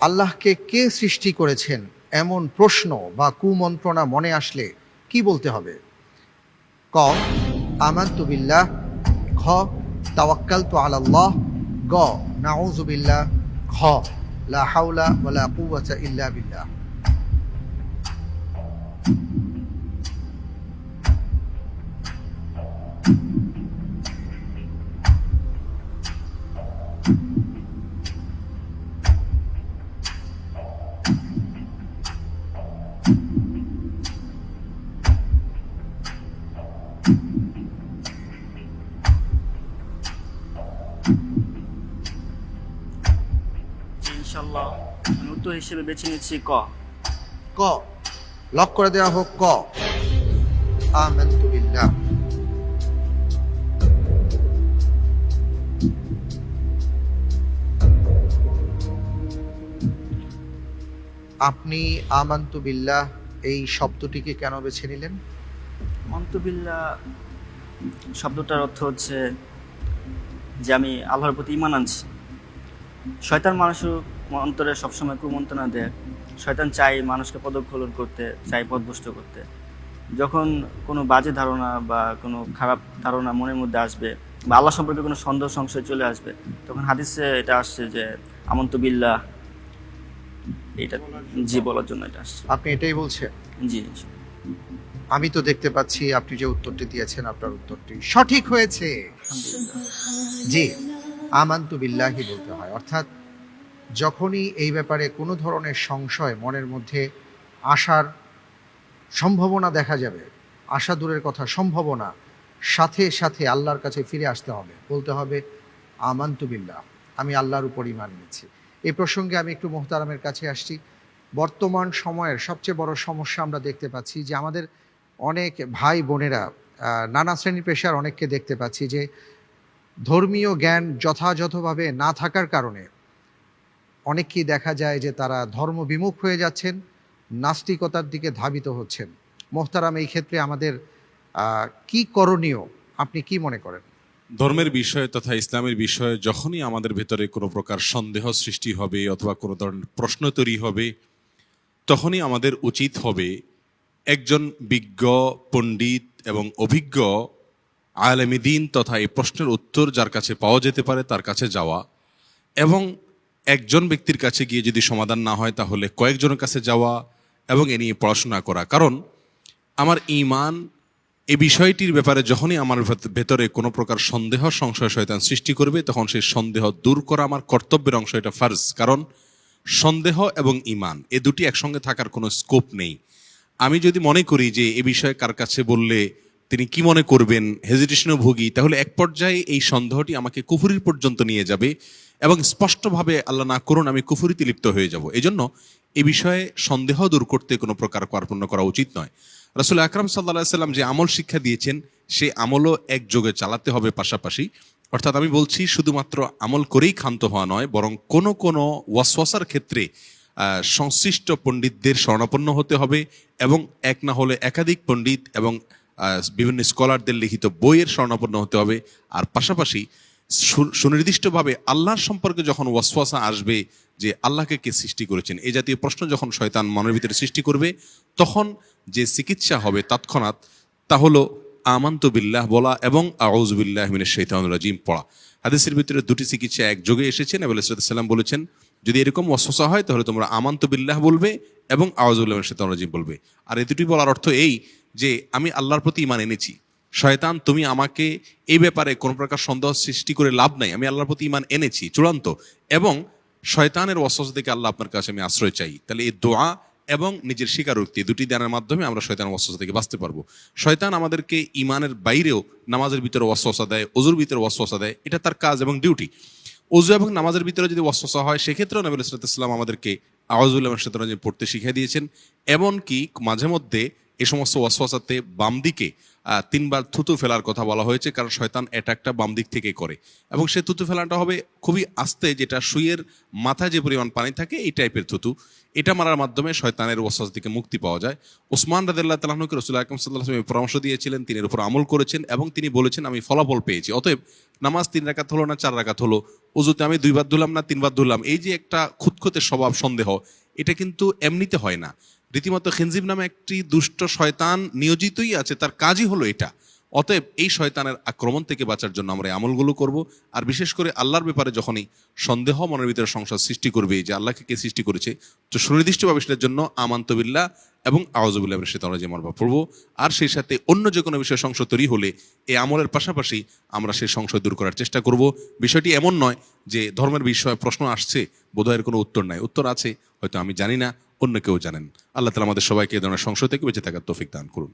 আল্লাহকে কে সৃষ্টি করেছেন? এমন প্রশ্ন বা কুমন্ত্রণা মনে আসলে কি বলতে হবে? ক, আমান্তু বিল্লাহ। খ তাওয়াক্কালতু আল্লাহ গ নাউজুবিল্লাহ খ লা হাওলা ওয়ালা কুওয়াতা ইল্লা বিল্লাহ। ইনশাল্লাহ আমি উত্তর হিসেবে বেছে নিচ্ছি ক। ক। লক করে দেওয়া হোক ক। আমান্তু বিল্লাহ। আপনি আমান্তু বিল্লাহ এই শব্দটিকে কেন বেছে নিলেন? মন্তবিল্লা শব্দটার অর্থ হচ্ছে যে আমি আল্লাহর প্রতি ইমান আনছি। শয়তান মানুষের অন্তরে সবসময় কুমন্ত্রণা দেয়। শয়তান চাই মানুষকে পদক্ষলন করতে চাই পদভষ্ট করতে। যখন কোনো বাজে ধারণা বা কোনো খারাপ ধারণা মনের মধ্যে আসবে বা আল্লাহ সম্পর্কে কোনো সন্দেহ সংশয় চলে আসবে তখন হাদিসে এটা আসছে যে আমন্ত বিল্লাহ। এটা জি বলার জন্য এটা আসছে। আপনি এটাই বলছেন? জি। আমি তো দেখতে পাচ্ছি আপনি যে উত্তরটি দিয়েছেন আপনার উত্তরটি সঠিক হয়েছে। জি। আমান্তু বিল্লাহি বলতে হয়। অর্থাৎ যখনই এই ব্যাপারে কোনো ধরনের সংশয় মনের মধ্যে আসার সম্ভাবনা দেখা যাবে, আশা দূরের কথা, সম্ভাবনা, সাথে সাথে আল্লাহর কাছে ফিরে আসতে হবে। বলতে হবে, আমান্তু বিল্লাহ, আমি আল্লাহর উপর ইমান নিচ্ছি এই প্রসঙ্গে আমি একটু মোহতারামের কাছে আসছি। বর্তমান সময়ের সবচেয়ে বড় সমস্যা আমরা দেখতে পাচ্ছি যে আমাদের অনেক ভাই বোনেরা নানা শ্রেণি পেশার অনেককে দেখতে পাচ্ছি যে ধর্মীয় জ্ঞান যথাযথভাবে না থাকার কারণে অনেককেই দেখা যায় যে তারা ধর্ম বিমুখ হয়ে যাচ্ছেন, নাস্তিকতার দিকে ধাবিত হচ্ছেন। মোহতারাম, এই ক্ষেত্রে আমাদের কি করণীয়? আপনি কি মনে করেন? ধর্মের বিষয়ে তথা ইসলামের বিষয়ে যখনই আমাদের ভেতরে কোনো প্রকার সন্দেহ সৃষ্টি হবে অথবা কোনো ধরনের প্রশ্ন তৈরি হবে, তখনই আমাদের উচিত হবে একজন বিজ্ঞ, পণ্ডিত এবং অভিজ্ঞ আলেমিদিন তথা এই প্রশ্নের উত্তর যার কাছে পাওয়া যেতে পারে তার কাছে যাওয়া। এবং একজন ব্যক্তির কাছে গিয়ে যদি সমাধান না হয় তাহলে কয়েকজনের কাছে যাওয়া এবং এ নিয়ে পড়াশোনা করা। কারণ আমার ইমান এ বিষয়টির ব্যাপারে যখনই আমার ভেত- ভেতরে কোনো প্রকার সন্দেহ, সংশয় শয়তান সৃষ্টি করবে, তখন সেই সন্দেহ দূর করা আমার কর্তব্যের অংশ, এটা ফার্জ। কারণ সন্দেহ এবং ইমান, এ দুটি একসঙ্গে থাকার কোনো স্কোপ নেই। আমি যদি মনে করি যে এ বিষয়ে কার কাছে বললে তিনি কি মনে করবেন? হেজিটেশনে ভুগি। তাহলে এক পর্যায়ে এই সন্দেহটি আমাকে কুফুরির পর্যন্ত নিয়ে যাবে এবং স্পষ্টভাবে আল্লাহ না করুন আমি কুফুরিতে লিপ্ত হয়ে যাব। এজন্য এ বিষয়ে সন্দেহ দূর করতে কোনো প্রকার কর্পণ্য করা উচিত নয়। রাসুল আকরাম সাল্লাহ সাল্লাম যে আমল শিক্ষা দিয়েছেন, সে আমলও একযোগে চালাতে হবে পাশাপাশি। অর্থাৎ আমি বলছি, শুধুমাত্র আমল করেই ক্ষান্ত হওয়া নয়, বরং কোনো কোনো ওয়াসওয়াসার ক্ষেত্রে সংশ্লিষ্ট পণ্ডিতদের স্বর্ণাপন্ন হতে হবে এবং এক না হলে একাধিক পণ্ডিত এবং বিভিন্ন স্কলারদের লিখিত বইয়ের স্বর্ণাপন্ন হতে হবে। আর পাশাপাশি সুনির্দিষ্টভাবে আল্লাহর সম্পর্কে যখন ওয়াসওয়াসা আসবে যে আল্লাহকে কে সৃষ্টি করেছেন, এই জাতীয় প্রশ্ন যখন শয়তান মনের ভিতরে সৃষ্টি করবে, তখন যে চিকিৎসা হবে তৎক্ষণাৎ তা হলো আমান্ত বিল্লাহ বলা এবং আউজবিল্লাহ মিনের শৈতান রাজিম পড়া। হাদিসের ভিতরে দুটি চিকিৎসা একযোগে এসেছেন এবং সাল্লাম বলেছেন, যদি এরকম ওয়াসওয়াসা হয় তাহলে তোমরা আমান্ত বিল্লাহ বলবে এবং আউজুল্লাহ মিনের শৈতান রাজিম বলবে। আর এই দুটি বলার অর্থ এই যে আমি আল্লাহর প্রতি ইমান এনেছি। শয়তান, তুমি আমাকে এই ব্যাপারে কোনো প্রকার সন্দেহ সৃষ্টি করে লাভ নাই। আমি আল্লাহর প্রতি ইমান এনেছি, চূড়ান্ত। এবং শয়তানের ওয়াসওয়াসা থেকে আল্লাহ আপনার কাছে আমি আশ্রয় চাই। তাহলে এই দোয়া এবং নিজের স্বীকারোক্তি দুটি দানের মাধ্যমে আমরা শয়তানের ওয়াসওয়াসা থেকে বাঁচতে পারব। শয়তান আমাদেরকে ইমানের বাইরেও নামাজের ভিতরে ওয়াসওয়াসা দেয় অজুর ভিতরে ওয়াসওয়াসা দেয়। এটা তার কাজ এবং ডিউটি অজু এবং নামাজের ভিতরে যদি ওয়াসওয়াসা হয়, সেক্ষেত্রেও নবী সাল্লাম আমাদেরকে আওয়াজুল্লাহ শৈতান পড়তে শিখিয়ে দিয়েছেন। এমনকি মাঝে মধ্যে এ সমস্ত ওয়াসওয়াসাতে বাম দিকে তিনবার থুতু ফেলার কথা বলা হয়েছে, কারণ শয়তান অ্যাটাকটা বাম দিক থেকে করে। এবং সে থুতু ফেলাটা হবে খুবই আস্তে, যেটা সুইয়ের মাথা যে পরিমাণ পানি থাকে, এই টাইপের থুতু। এটা মারার মাধ্যমে শয়তানের ওয়াসওয়াস থেকে মুক্তি পাওয়া যায়। ওসমান রাদিল্লাহ তালাহনুকে রসুল্লাহ আকরম সাল্লাহ পরামর্শ দিয়েছিলেন, তিনি এর উপর আমল করেছেন এবং তিনি বলেছেন, আমি ফলাফল পেয়েছি। অতএব নামাজ তিন রাকাত হলো না, চার রাকাত হলো উজুতে আমি দুইবার ধুলাম না, তিনবার ধুলাম এই যে একটা খুঁতখুঁতে স্বভাব, সন্দেহ, এটা কিন্তু এমনিতে হয় না। রীতিমতো খিনজিব নামে একটি দুষ্ট শয়তান নিয়োজিতই আছে, তার কাজই হলো এটা। অতএব এই শয়তানের আক্রমণ থেকে বাঁচার জন্য আমরা আমলগুলো করব। আর বিশেষ করে আল্লাহর ব্যাপারে যখনই সন্দেহ, মনের ভিতরে সংসার সৃষ্টি করবে যে আল্লাহকে কে সৃষ্টি করেছে, তো সুনির্দিষ্টভাবে সেটার জন্য আমান্তবিল্লাহ এবং আমরা যে মরবা পড়ব। আর সেই সাথে অন্য যে কোনো বিষয়ে সংশয় তৈরি হলে এই আমলের পাশাপাশি আমরা সেই সংশয় দূর করার চেষ্টা করব। বিষয়টি এমন নয় যে ধর্মের বিষয়ে প্রশ্ন আসছে বোধহয়ের কোনো উত্তর নাই। উত্তর আছে, হয়তো আমি জানি না। অন্য কেউ জানেন। আল্লাহ তালা আমাদের সবাইকে এই ধরনের সংশয় থেকে বেঁচে থাকার তৌফিক দান করুন।